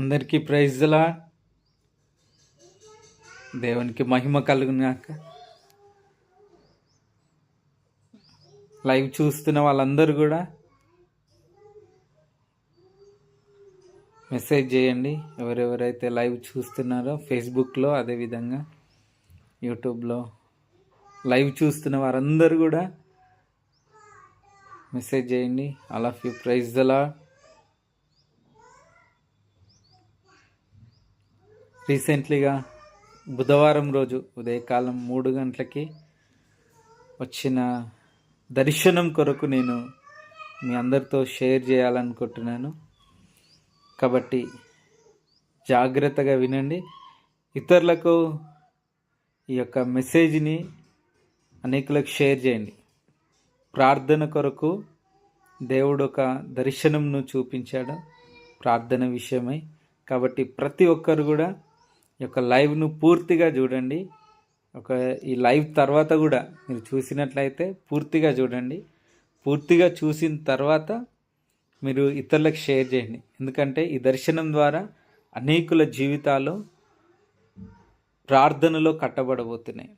అందరికీ ప్రైజ్లా దేవునికి మహిమ కలుగునాక లైవ్ చూస్తున్న వాళ్ళందరూ కూడా మెసేజ్ చేయండి. ఎవరెవరైతే లైవ్ చూస్తున్నారో ఫేస్బుక్లో అదేవిధంగా యూట్యూబ్లో లైవ్ చూస్తున్న వారందరూ కూడా మెసేజ్ చేయండి. All of you praise the Lord రీసెంట్లీగా బుధవారం రోజు ఉదయకాలం మూడు గంటలకి వచ్చిన దర్శనం కొరకు నేను మీ అందరితో షేర్ చేయాలనుకుంటున్నాను. కాబట్టి జాగ్రత్తగా వినండి. ఇతరులకు ఈ యొక్క మెసేజ్ని అనేకులకు షేర్ చేయండి. ప్రార్థన కొరకు దేవుడు ఒక దర్శనంను చూపించాడు. ప్రార్థన విషయమై. కాబట్టి ప్రతి ఒక్కరు కూడా యొక్క లైవ్ను పూర్తిగా చూడండి. ఒక ఈ లైవ్ తర్వాత కూడా మీరు చూసినట్లయితే పూర్తిగా చూడండి. పూర్తిగా చూసిన తర్వాత మీరు ఇతరులకు షేర్ చేయండి. ఎందుకంటే ఈ దర్శనం ద్వారా అనేకుల జీవితాలు ప్రార్థనలో కట్టబడబోతున్నాయి.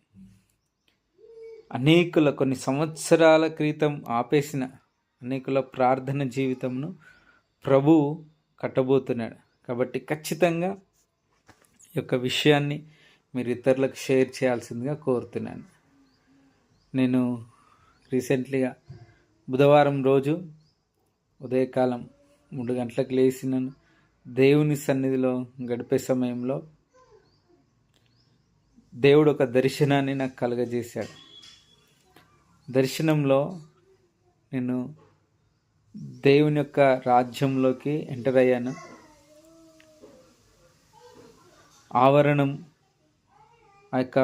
అనేకుల కొన్ని సంవత్సరాల క్రితం ఆపేసిన అనేకుల ప్రార్థన జీవితంను ప్రభువు కట్టబోతున్నాడు. కాబట్టి ఖచ్చితంగా యొక్క విషయాన్ని మీరు ఇతరులకు షేర్ చేయాల్సిందిగా కోరుతున్నాను. నేను రీసెంట్లీగా బుధవారం రోజు ఉదయకాలం మూడు గంటలకు లేచినాను. దేవుని సన్నిధిలో గడిపే సమయంలో దేవుడు ఒక దర్శనాన్ని నాకు కలగజేశాడు. దర్శనంలో నేను దేవుని యొక్క రాజ్యంలోకి ఎంటర్ అయ్యాను. ఆవరణం ఆ యొక్క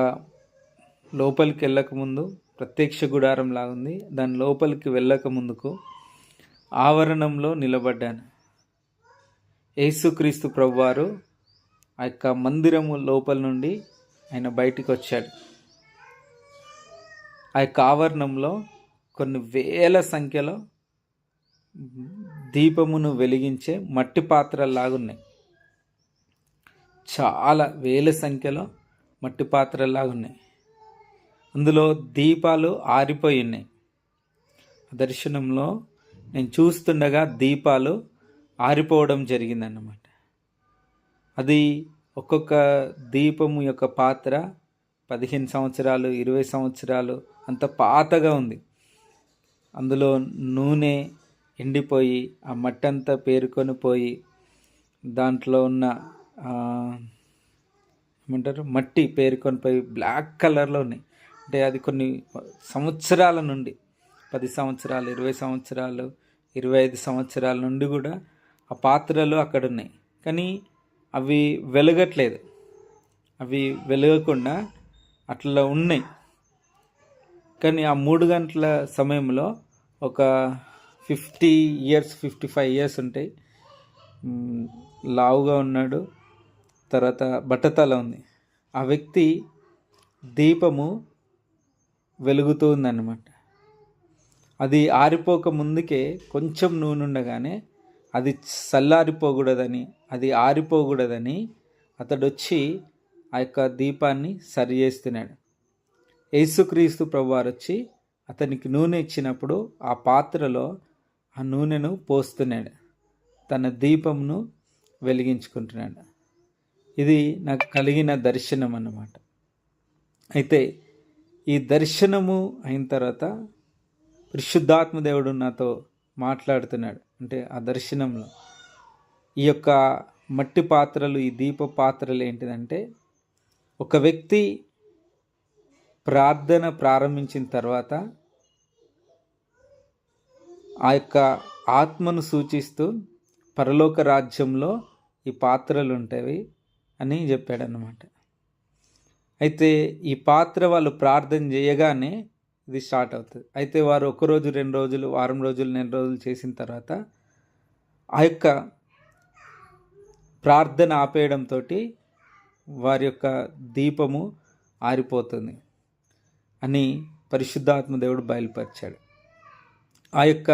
లోపలికి వెళ్ళకముందు ప్రత్యక్ష గుడారం లాగుంది దాని లోపలికి వెళ్ళక ముందుకు ఆవరణంలో నిలబడ్డాను. యేసుక్రీస్తు ప్రభువారు ఆ యొక్క మందిరము లోపల నుండి ఆయన బయటికి వచ్చాడు. ఆ యొక్క ఆవరణంలో కొన్ని వేల సంఖ్యలో దీపమును వెలిగించే మట్టి పాత్రలాగున్నాయి చాలా వేల సంఖ్యలో మట్టి పాత్రలాగా ఉన్నాయి. అందులో దీపాలు ఆరిపోయి ఉన్నాయి. దర్శనంలో నేను చూస్తుండగా దీపాలు ఆరిపోవడం జరిగిందన్నమాట. అది ఒక్కొక్క దీపము యొక్క పాత్ర పదిహేను సంవత్సరాలు ఇరవై సంవత్సరాలు అంత పాతగా ఉంది. అందులో నూనె ఎండిపోయి ఆ మట్టంతా పేరుకొని పోయి దాంట్లో ఉన్న ఏమంటారు? మట్టి పేరుకొనిపోయి బ్లాక్ కలర్లో ఉన్నాయి. అంటే అది కొన్ని సంవత్సరాల నుండి పది సంవత్సరాలు ఇరవై సంవత్సరాలు ఇరవై ఐదు సంవత్సరాల నుండి కూడా ఆ పాత్రలు అక్కడ ఉన్నాయి. కానీ అవి వెలగట్లేదు. అవి వెలగకుండా అట్లా ఉన్నాయి. కానీ ఆ మూడు గంటల సమయంలో ఒక fifty years fifty five years ఉంటాయి. లావుగా ఉన్నాడు. తర్వాత బట్టతల ఉంది. ఆ వ్యక్తి దీపము వెలుగుతూ ఉందన్నమాట. అది ఆరిపోక ముందుకే కొంచెం నూనె ఉండగానే అది చల్లారిపోకూడదని అది ఆరిపోకూడదని అతడు వచ్చి ఆ యొక్క దీపాన్ని సరి చేస్తున్నాడు. యేసుక్రీస్తు ప్రభువారు వచ్చి అతనికి నూనె ఇచ్చినప్పుడు ఆ పాత్రలో ఆ నూనెను పోస్తున్నాడు. తన దీపమును వెలిగించుకుంటున్నాడు. ఇది నాకు కలిగిన దర్శనం అన్నమాట. అయితే ఈ దర్శనము అయిన తర్వాత పరిశుద్ధాత్మదేవుడు నాతో మాట్లాడుతున్నాడు. అంటే ఆ దర్శనంలో ఈ యొక్క మట్టి పాత్రలు ఈ దీప పాత్రలు ఏంటిదంటే ఒక వ్యక్తి ప్రార్థన ప్రారంభించిన తర్వాత ఆ యొక్క ఆత్మను సూచిస్తూ పరలోక రాజ్యంలో ఈ పాత్రలు ఉంటాయి. అని చెప్పాడనమాట అయితే ఈ పాత్ర వాళ్ళు ప్రార్థన చేయగానే ఇది స్టార్ట్ అవుతుంది. అయితే వారు ఒకరోజు రెండు రోజులు వారం రోజులు నెల రోజులు చేసిన తర్వాత ఆ యొక్క ప్రార్థన ఆపేయడంతో వారి యొక్క దీపము ఆరిపోతుంది అని పరిశుద్ధాత్మ దేవుడు బయలుపరిచాడు. ఆ యొక్క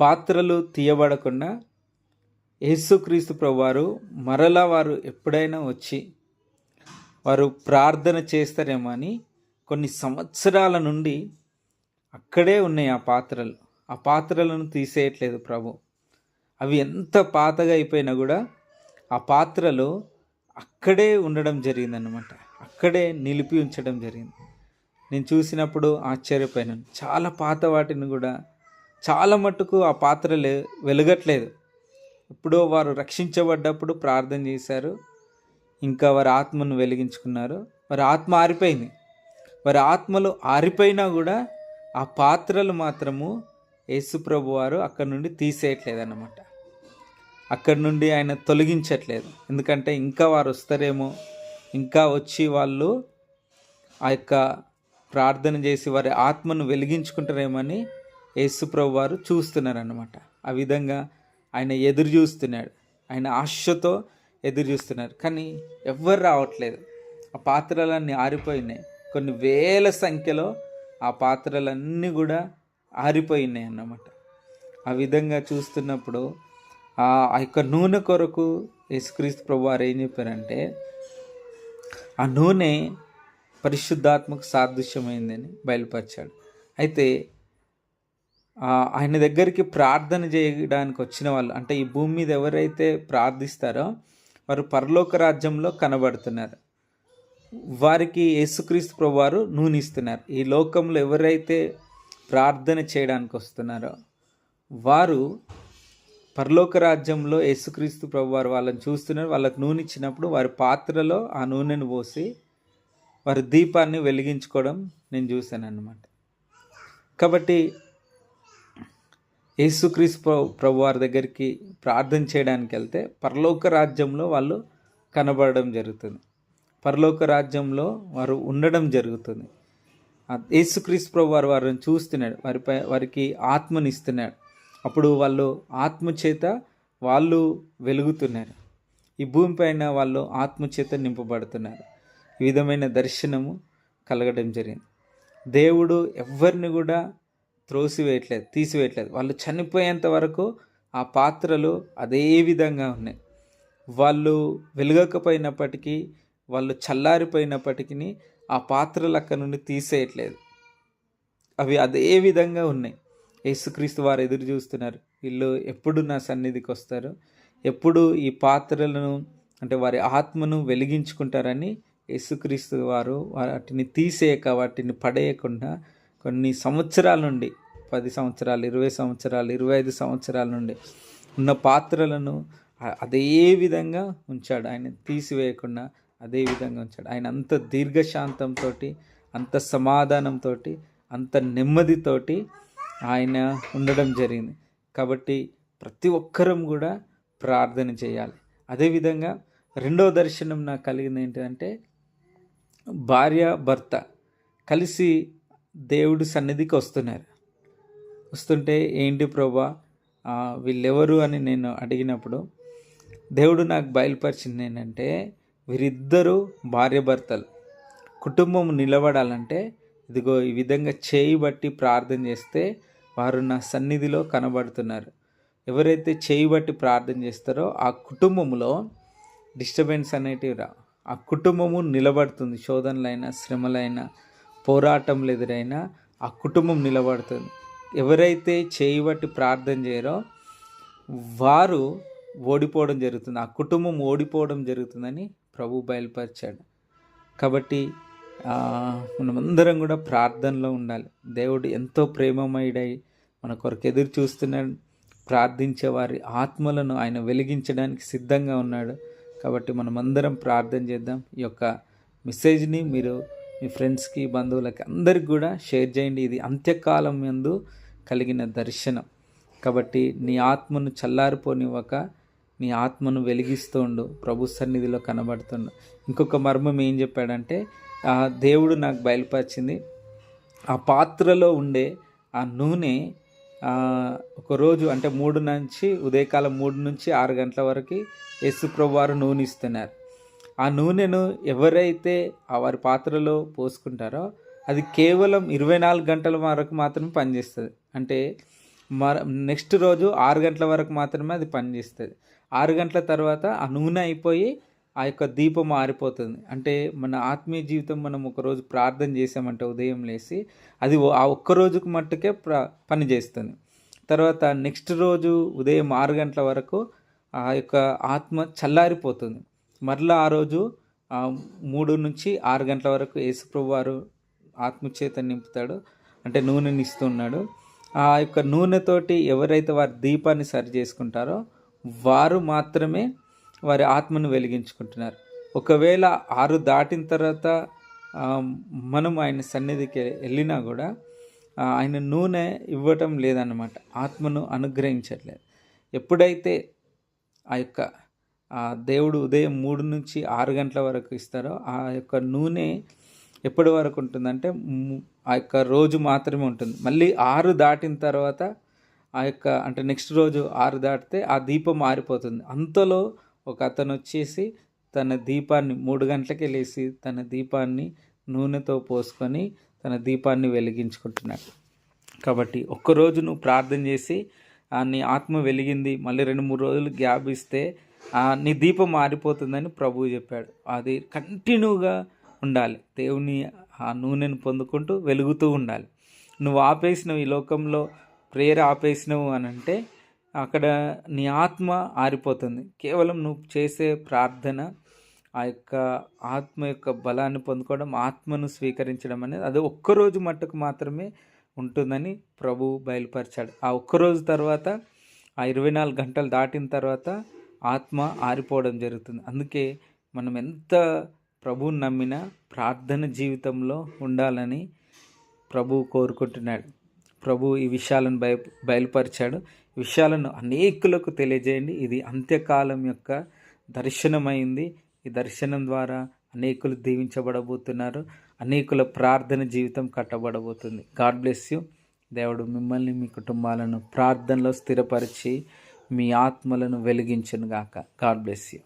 పాత్రలు తీయబడకుండా యేసుక్రీస్తు ప్రభువారు మరలా వారు ఎప్పుడైనా వచ్చి వారు ప్రార్థన చేస్తారేమో అని కొన్ని సంవత్సరాల నుండి అక్కడే ఉన్నాయి ఆ పాత్రలు. ఆ పాత్రలను తీసేయట్లేదు ప్రభు. అవి ఎంత పాతగా అయిపోయినా కూడా ఆ పాత్రలు అక్కడే ఉండడం జరిగిందనమాట అక్కడే నిలిపి ఉంచడం జరిగింది. నేను చూసినప్పుడు ఆశ్చర్యపోయినాను చాలా పాత వాటిని కూడా చాలా మట్టుకు ఆ పాత్రలు వెలగట్లేదు. ఎప్పుడో వారు రక్షించబడ్డప్పుడు ప్రార్థన చేశారు. ఇంకా వారి ఆత్మను వెలిగించుకున్నారు. వారి ఆత్మ ఆరిపోయింది. వారి ఆత్మలు ఆరిపోయినా కూడా ఆ పాత్రలు మాత్రము యేసుప్రభు వారు అక్కడి నుండి తీసేయట్లేదు అన్నమాట అక్కడి నుండి ఆయన తొలగించట్లేదు. ఎందుకంటే ఇంకా వారు వస్తారేమో. ఇంకా వచ్చి వాళ్ళు ఆ యొక్క ప్రార్థన చేసి వారి ఆత్మను వెలిగించుకుంటారేమని యేసుప్రభు వారు చూస్తున్నారన్నమాట. ఆ విధంగా ఆయన ఎదురు చూస్తున్నాడు. ఆయన ఆశతో ఎదురు చూస్తున్నారు కానీ ఎవ్వరు రావట్లేదు. ఆ పాత్రలన్నీ ఆరిపోయినాయి. కొన్ని వేల సంఖ్యలో ఆ పాత్రలన్నీ కూడా ఆరిపోయినాయి అన్నమాట. ఆ విధంగా చూస్తున్నప్పుడు ఆ యొక్క నూనె కొరకు యేసుక్రీస్తు ప్రభు వారు ఏం చెప్పారంటే ఆ నూనె పరిశుద్ధాత్మకు సాదృశ్యమైందని బయలుపరిచాడు. అయితే ఆయన దగ్గరికి ప్రార్థన చేయడానికి వచ్చిన వాళ్ళు అంటే ఈ భూమి మీద ఎవరైతే ప్రార్థిస్తారో వారు పరలోక రాజ్యంలో కనబడుతున్నారు. వారికి యేసుక్రీస్తు ప్రభువారు నూనిస్తున్నారు ఈ లోకంలో ఎవరైతే ప్రార్థన చేయడానికి వస్తున్నారో వారు పరలోక రాజ్యంలో యేసుక్రీస్తు ప్రభువారు వాళ్ళని చూస్తున్నారు. వాళ్ళకు నూనె ఇచ్చినప్పుడు వారి పాత్రలో ఆ నూనెను పోసి వారి దీపాన్ని వెలిగించుకోవడం నేను చూశాను అన్నమాట కాబట్టి యేసుక్రీస్తు ప్రభు వారి దగ్గరికి ప్రార్థన చేయడానికి వెళ్తే పరలోక రాజ్యంలో వాళ్ళు కనబడడం జరుగుతుంది. పరలోక రాజ్యంలో వారు ఉండడం జరుగుతుంది. యేసుక్రీస్తు ప్రభు వారు వారిని చూస్తున్నాడు. వారిపై వారికి ఆత్మనిస్తున్నాడు. అప్పుడు వాళ్ళు ఆత్మ చేత వాళ్ళు వెలుగుతున్నారు. ఈ భూమిపైన వాళ్ళు ఆత్మ చేత నింపబడుతున్నారు. ఈ విధమైన దర్శనము కలగడం జరిగింది. దేవుడు ఎవరిని కూడా త్రోసివేయట్లేదు తీసివేయట్లేదు. వాళ్ళు చనిపోయేంత వరకు ఆ పాత్రలు అదే విధంగా ఉన్నాయి. వాళ్ళు వెలగకపోయినప్పటికీ వాళ్ళు చల్లారిపోయినప్పటికీ ఆ పాత్రలు అక్కడ నుండి తీసేయట్లేదు. అవి అదే విధంగా ఉన్నాయి. యేసుక్రీస్తు వారు ఎదురు చూస్తున్నారు. వీళ్ళు ఎప్పుడు నా సన్నిధికి వస్తారు? ఎప్పుడు ఈ పాత్రలను అంటే వారి ఆత్మను వెలిగించుకుంటారని యేసుక్రీస్తు వారు వాటిని తీసేయక వాటిని పడేయకుండా కొన్ని సంవత్సరాల నుండి పది సంవత్సరాలు ఇరవై సంవత్సరాలు ఇరవై ఐదు సంవత్సరాల నుండి ఉన్న పాత్రలను అదే విధంగా ఉంచాడు. ఆయన తీసివేయకుండా అదే విధంగా ఉంచాడు. ఆయన అంత దీర్ఘశాంతంతో అంత సమాధానంతో అంత నెమ్మదితోటి ఆయన ఉండడం జరిగింది. కాబట్టి ప్రతి ఒక్కరం కూడా ప్రార్థన చేయాలి. అదేవిధంగా రెండో దర్శనం నాకు కలిగింది ఏంటంటే భార్య భర్త కలిసి దేవుడి సన్నిధికి వస్తున్నారు. వస్తుంటే ఏంటి ప్రభా? వీళ్ళెవరు అని నేను అడిగినప్పుడు దేవుడు నాకు బయలుపరిచింది ఏంటంటే వీరిద్దరూ భార్యభర్తలు. కుటుంబం నిలబడాలంటే ఇదిగో ఈ విధంగా చేయి బట్టి ప్రార్థన చేస్తే వారు నా సన్నిధిలో కనబడుతున్నారు. ఎవరైతే చేయి బట్టి ప్రార్థన చేస్తారో ఆ కుటుంబంలో డిస్టర్బెన్స్ అనేటివి రా. ఆ కుటుంబము నిలబడుతుంది. శోధనలైనా శ్రమలైనా పోరాటంలు ఎదురైనా ఆ కుటుంబం నిలబడుతుంది. ఎవరైతే చేయబట్టి ప్రార్థన చేయరో వారు ఓడిపోవడం జరుగుతుంది. ఆ కుటుంబం ఓడిపోవడం జరుగుతుందని ప్రభు బయలుపరిచాడు. కాబట్టి మనమందరం కూడా ప్రార్థనలో ఉండాలి. దేవుడు ఎంతో ప్రేమమయుడై మన కొరకు ఎదురు చూస్తున్నాడు ప్రార్థించే వారి ఆత్మలను ఆయన వెలిగించడానికి సిద్ధంగా ఉన్నాడు. కాబట్టి మనమందరం ప్రార్థన చేద్దాం. ఈ యొక్క మెసేజ్ని మీరు మీ ఫ్రెండ్స్కి బంధువులకి అందరికి కూడా షేర్ చేయండి. ఇది అంత్యకాలం ఎందు కలిగిన దర్శనం. కాబట్టి నీ ఆత్మను చల్లారిపోనివ్వక నీ ఆత్మను వెలిగిస్తుండు. ప్రభు సన్నిధిలో కనబడుతుండు. ఇంకొక మర్మం ఏం చెప్పాడంటే ఆ దేవుడు నాకు బయలుపరిచింది. ఆ పాత్రలో ఉండే ఆ నూనె ఒకరోజు అంటే మూడు నుంచి ఉదయకాలం మూడు నుంచి ఆరు గంటల వరకు యేసుప్రభు వారు నూనె ఇస్తున్నారు. ఆ నూనెను ఎవరైతే ఆ వారి పాత్రలో పోసుకుంటారో అది కేవలం ఇరవై నాలుగు గంటల వరకు మాత్రమే పనిచేస్తుంది. అంటే మర నెక్స్ట్ రోజు ఆరు గంటల వరకు మాత్రమే అది పనిచేస్తుంది. ఆరు గంటల తర్వాత ఆ నూనె అయిపోయి ఆ యొక్క దీపం మారిపోతుంది. అంటే మన ఆత్మీయ జీవితం మనం ఒకరోజు ప్రార్థన చేసామంటే ఉదయం లేసి అది ఆ ఒక్క రోజుకు మట్టుకే ప్ర పని చేస్తుంది. తర్వాత నెక్స్ట్ రోజు ఉదయం ఆరు గంటల వరకు ఆ యొక్క ఆత్మ చల్లారిపోతుంది. మరలా ఆ రోజు మూడు నుంచి ఆరు గంటల వరకు యేసుప్రభు వారు ఆత్మచేత నింపుతాడు. అంటే నూనెని ఇస్తున్నాడు. ఆ యొక్క నూనెతోటి ఎవరైతే వారి దీపాన్ని సరి చేసుకుంటారో వారు మాత్రమే వారి ఆత్మను వెలిగించుకుంటున్నారు. ఒకవేళ ఆరు దాటిన తర్వాత మనం ఆయన సన్నిధికి వెళ్ళినా కూడా ఆయన నూనె ఇవ్వటం లేదన్నమాట. ఆత్మను అనుగ్రహించట్లేదు. ఎప్పుడైతే ఆ యొక్క దేవుడు ఉదయం మూడు నుంచి ఆరు గంటల వరకు ఇస్తారో ఆ యొక్క నూనె ఎప్పటి వరకు ఉంటుందంటే ఆ యొక్క రోజు మాత్రమే ఉంటుంది. మళ్ళీ ఆరు దాటిన తర్వాత ఆ యొక్క అంటే నెక్స్ట్ రోజు ఆరు దాటితే ఆ దీపం మారిపోతుంది. అంతలో ఒక అతను వచ్చేసి తన దీపాన్ని మూడు గంటలకే లేచి తన దీపాన్ని నూనెతో పోసుకొని తన దీపాన్ని వెలిగించుకుంటున్నాడు. కాబట్టి ఒక్కరోజు నువ్వు ప్రార్థన చేసి నీ ఆత్మ వెలిగింది మళ్ళీ రెండు మూడు రోజులు గ్యాప్ ఇస్తే నీ దీపం మారిపోతుందని ప్రభువు చెప్పాడు. అది కంటిన్యూగా ఉండాలి. దేవుని ఆ నూనెను పొందుకుంటూ వెలుగుతూ ఉండాలి. నువ్వు ఆపేసినవు ఈ లోకంలో ప్రేయర్ ఆపేసినవు అని అంటే అక్కడ నీ ఆత్మ ఆరిపోతుంది. కేవలం నువ్వు చేసే ప్రార్థన ఆ యొక్క ఆత్మ యొక్క బలాన్ని పొందుకోవడం ఆత్మను స్వీకరించడం అనేది అది ఒక్కరోజు మట్టుకు మాత్రమే ఉంటుందని ప్రభు బయలుపరిచాడు. ఆ ఒక్కరోజు తర్వాత ఆ ఇరవై నాలుగు గంటలు దాటిన తర్వాత ఆత్మ ఆరిపోవడం జరుగుతుంది. అందుకే మనం ఎంత ప్రభువుని నమ్మినా ప్రార్థన జీవితంలో ఉండాలని ప్రభు కోరుకుంటున్నాడు. ప్రభు ఈ విషయాలను బయ బయలుపరిచాడు. విషయాలను అనేకులకు తెలియజేయండి. ఇది అంత్యకాలం యొక్క దర్శనమైంది. ఈ దర్శనం ద్వారా అనేకులు దీవించబడబోతున్నారు. అనేకుల ప్రార్థన జీవితం కట్టబడబోతుంది. God bless you. దేవుడు మిమ్మల్ని మీ కుటుంబాలను ప్రార్థనలో స్థిరపరిచి మీ ఆత్మలను వెలిగించను గాక గాడ్ బ్లెస్ యూ.